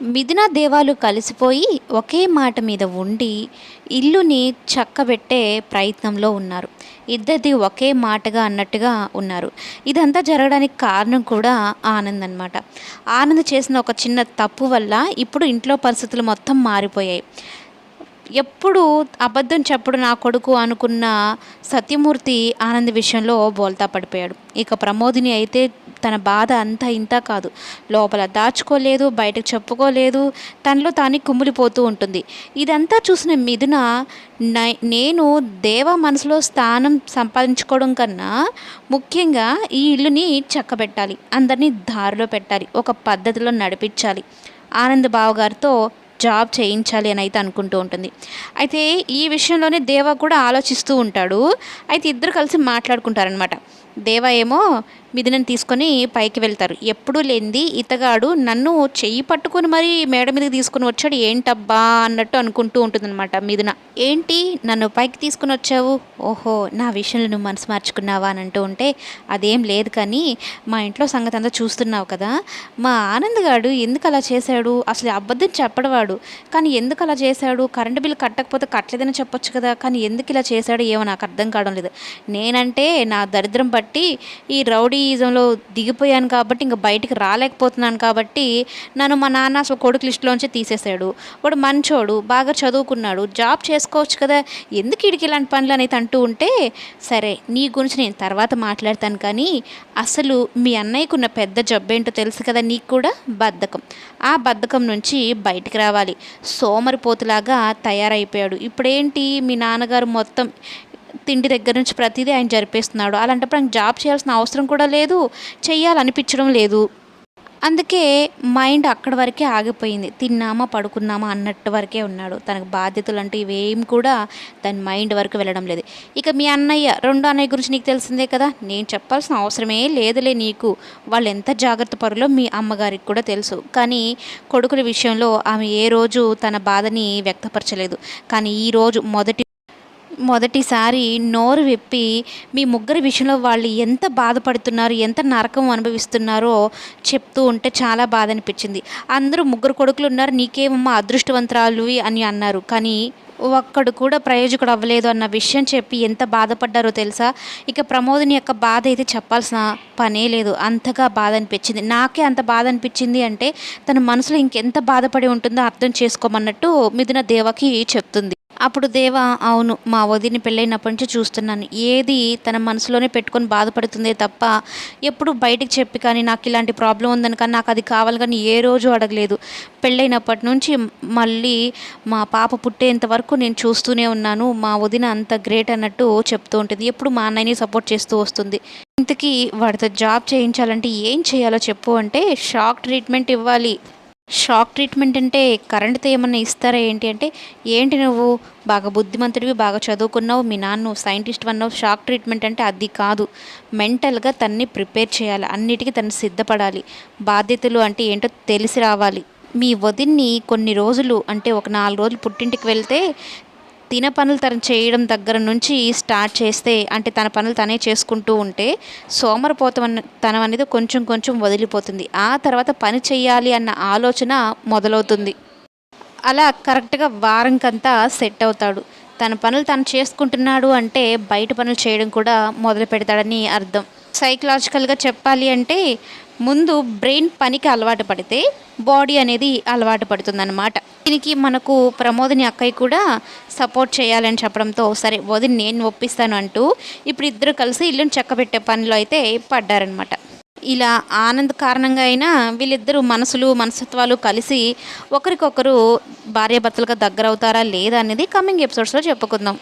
మిథున దేవాలు కలిసిపోయి ఒకే మాట మీద ఉండి ఇల్లుని చక్కబెట్టే ప్రయత్నంలో ఉన్నారు. ఇద్దరిది ఒకే మాటగా అన్నట్టుగా ఉన్నారు. ఇదంతా జరగడానికి కారణం కూడా ఆనంద్ అనమాట ఆనంద్ చేసిన ఒక చిన్న తప్పు వల్ల ఇప్పుడు ఇంట్లో పరిస్థితులు మొత్తం మారిపోయాయి. ఎప్పుడు అబద్ధం చెప్పడు నా కొడుకు అనుకున్న సత్యమూర్తి ఆనంద్ విషయంలో బోల్తా పడిపోయాడు. ఇక ప్రమోదిని అయితే తన బాధ అంతా ఇంత కాదు. లోపల దాచుకోలేదు బయటకు చెప్పుకోలేదు. తనలో తాను కుమ్మిలిపోతూ ఉంటుంది. ఇదంతా చూసిన మిథున నేను దేవ మనసులో స్థానం సంపాదించుకోవడం కన్నా ముఖ్యంగా ఈ ఇల్లుని చక్కబెట్టాలి. అందరినీ దారిలో పెట్టాలి. ఒక పద్ధతిలో నడిపించాలి. ఆనంద్ బావగారితో జాబ్ చేయించాలి అని అయితే అనుకుంటూ ఉంటుంది. అయితే ఈ విషయంలోనే దేవ కూడా ఆలోచిస్తూ ఉంటాడు. అయితే ఇద్దరు కలిసి మాట్లాడుకుంటారనమాట దేవ ఏమో మిథునని తీసుకొని పైకి వెళ్తారు. ఎప్పుడూ లేనిది ఇతగాడు నన్ను చెయ్యి పట్టుకొని మరి మేడ మీదకి తీసుకొని వచ్చాడు. ఏంటబ్బా అన్నట్టు అనుకుంటూ ఉంటుందన్నమాట మిథున. ఏంటి? నన్ను పైకి తీసుకుని వచ్చావు? ఓహో నా విషయంలో నువ్వు మనసు మార్చుకున్నావా అని అంటూ ఉంటే అదేం లేదు కానీ మా ఇంట్లో సంగతి అంతా చూస్తున్నావు కదా. మా ఆనంద్ గాడు ఎందుకు అలా చేశాడు? అసలు అబద్ధం చెప్పడవాడు కానీ ఎందుకు అలా చేశాడు? కరెంటు బిల్లు కట్టకపోతే కట్టలేదని చెప్పొచ్చు కదా. కానీ ఎందుకు ఇలా చేశాడు ఏమో నాకు అర్థం కావడం లేదు. నేనంటే నా దరిద్రం బట్టి కాబట్టి ఈ రౌడీయిజంలో దిగిపోయాను కాబట్టి ఇంకా బయటికి రాలేకపోతున్నాను కాబట్టి నన్ను మా నాన్న అసలు కొడుకు లిస్టులోంచి తీసేశాడు. వాడు మంచోడు బాగా చదువుకున్నాడు జాబ్ చేసుకోవచ్చు కదా ఎందుకు ఇడికి ఇలాంటి పనులు అనేది అంటూ ఉంటే సరే నీ గురించి నేను తర్వాత మాట్లాడతాను కానీ అసలు మీ అన్నయ్యకున్న పెద్ద జబ్బేంటో తెలుసు కదా నీకు కూడా? బద్ధకం. ఆ బద్ధకం నుంచి బయటికి రావాలి. సోమరిపోతులాగా తయారైపోయాడు. ఇప్పుడేంటి మీ నాన్నగారు మొత్తం తిండి దగ్గర నుంచి ప్రతిదీ ఆయన జరిపేస్తున్నాడు. అలాంటప్పుడు ఆయన జాబ్ చేయాల్సిన అవసరం కూడా లేదు. చేయాలనిపించడం లేదు. అందుకే మైండ్ అక్కడి వరకే ఆగిపోయింది. తిన్నామా పడుకున్నామా అన్నట్టు వరకే ఉన్నాడు. తనకు బాధ్యతలు అంటే ఇవేం కూడా దాని మైండ్ వరకు వెళ్ళడం లేదు. ఇక మీ అన్నయ్య రెండో అన్నయ్య గురించి నీకు తెలిసిందే కదా? నేను చెప్పాల్సిన అవసరమే లేదులే నీకు. వాళ్ళు ఎంత జాగ్రత్త పరులో మీ అమ్మగారికి కూడా తెలుసు. కానీ కొడుకుల విషయంలో ఆమె ఏ రోజు తన బాధని వ్యక్తపరచలేదు. కానీ ఈ రోజు మొదటి మొదటిసారి నోరు విప్పి మీ ముగ్గురి విషయంలో వాళ్ళు ఎంత బాధపడుతున్నారు ఎంత నరకం అనుభవిస్తున్నారో చెప్తూ ఉంటే చాలా బాధ అనిపించింది. అందరూ ముగ్గురు కొడుకులు ఉన్నారు నీకేమమ్మా అదృష్టవంతరాలు అని అన్నారు. కానీ ఒక్కడు కూడా ప్రయోజకుడు అవ్వలేదు అన్న విషయం చెప్పి ఎంత బాధపడ్డారో తెలుసా? ఇక ప్రమోదిని యొక్క బాధ అయితే చెప్పాల్సిన పనే లేదు. అంతగా బాధ అనిపించింది. నాకే అంత బాధ అనిపించింది అంటే తన మనసులో ఇంకెంత బాధపడి ఉంటుందో అర్థం చేసుకోమన్నట్టు మిథున దేవకి చెప్తుంది. అప్పుడు దేవ అవును మా వదిని పెళ్ళైనప్పటి నుంచి చూస్తున్నాను. ఏది తన మనసులోనే పెట్టుకొని బాధపడుతుందే తప్ప ఎప్పుడు బయటికి చెప్పి కానీ నాకు ఇలాంటి ప్రాబ్లం ఉందని కానీ నాకు అది కావాలి కానీ ఏ రోజు అడగలేదు. పెళ్ళైనప్పటి నుంచి మళ్ళీ మా పాప పుట్టేంత వరకు నేను చూస్తూనే ఉన్నాను. మా వదిన అంత గ్రేట్ అన్నట్టు చెప్తూ ఉంటుంది. ఎప్పుడు మా అన్నయ్యని సపోర్ట్ చేస్తూ వస్తుంది. ఇంతకీ వాడితో జాబ్ చేయించాలంటే ఏం చేయాలో చెప్పు అంటే షాక్ ట్రీట్మెంట్ ఇవ్వాలి. షాక్ ట్రీట్మెంట్ అంటే కరెంట్తో ఏమన్నా ఇస్తారా ఏంటి అంటే ఏంటి నువ్వు? బాగా బుద్ధిమంతుడివి బాగా చదువుకున్నావు మీ నాన్న సైంటిస్ట్ అన్నావు. షాక్ ట్రీట్మెంట్ అంటే అది కాదు. మెంటల్గా తన్ని ప్రిపేర్ చేయాలి. అన్నిటికీ తను సిద్ధపడాలి. బాధ్యతలు అంటే ఏంటో తెలిసి రావాలి. మీ వదిన్ని కొన్ని రోజులు అంటే ఒక నాలుగు రోజులు పుట్టింటికి వెళ్తే తిన పనులు తను చేయడం దగ్గర నుంచి స్టార్ట్ చేస్తే అంటే తన పనులు తనే చేసుకుంటూ ఉంటే సోమరిపోతం తనం అనేది కొంచెం కొంచెం వదిలిపోతుంది. ఆ తర్వాత పని చేయాలి అన్న ఆలోచన మొదలవుతుంది. అలా కరెక్ట్గా వారంకంతా సెట్ అవుతాడు. తన పనులు తను చేసుకుంటున్నాడు అంటే బయట పనులు చేయడం కూడా మొదలు పెడతాడని అర్థం. సైకలాజికల్గా చెప్పాలి అంటే ముందు బ్రెయిన్ పనికి అలవాటు పడితే బాడీ అనేది అలవాటు పడుతుందన్నమాట. దీనికి మనకు ప్రమోదిని అక్కయ్య కూడా సపోర్ట్ చేయాలని చెప్పడంతో సరే వదిన నేను ఒప్పిస్తాను అంటూ ఇప్పుడు ఇద్దరు కలిసి ఇల్లుని చక్కబెట్టే పనిలో అయితే పడ్డారనమాట ఇలా ఆనంద్ కారణంగా అయినా వీళ్ళిద్దరూ మనసులు మనస్తత్వాలు కలిసి ఒకరికొకరు భార్యాభర్తలుగా దగ్గర అవుతారా లేదా అనేది కమింగ్ ఎపిసోడ్స్లో చెప్పుకుందాం.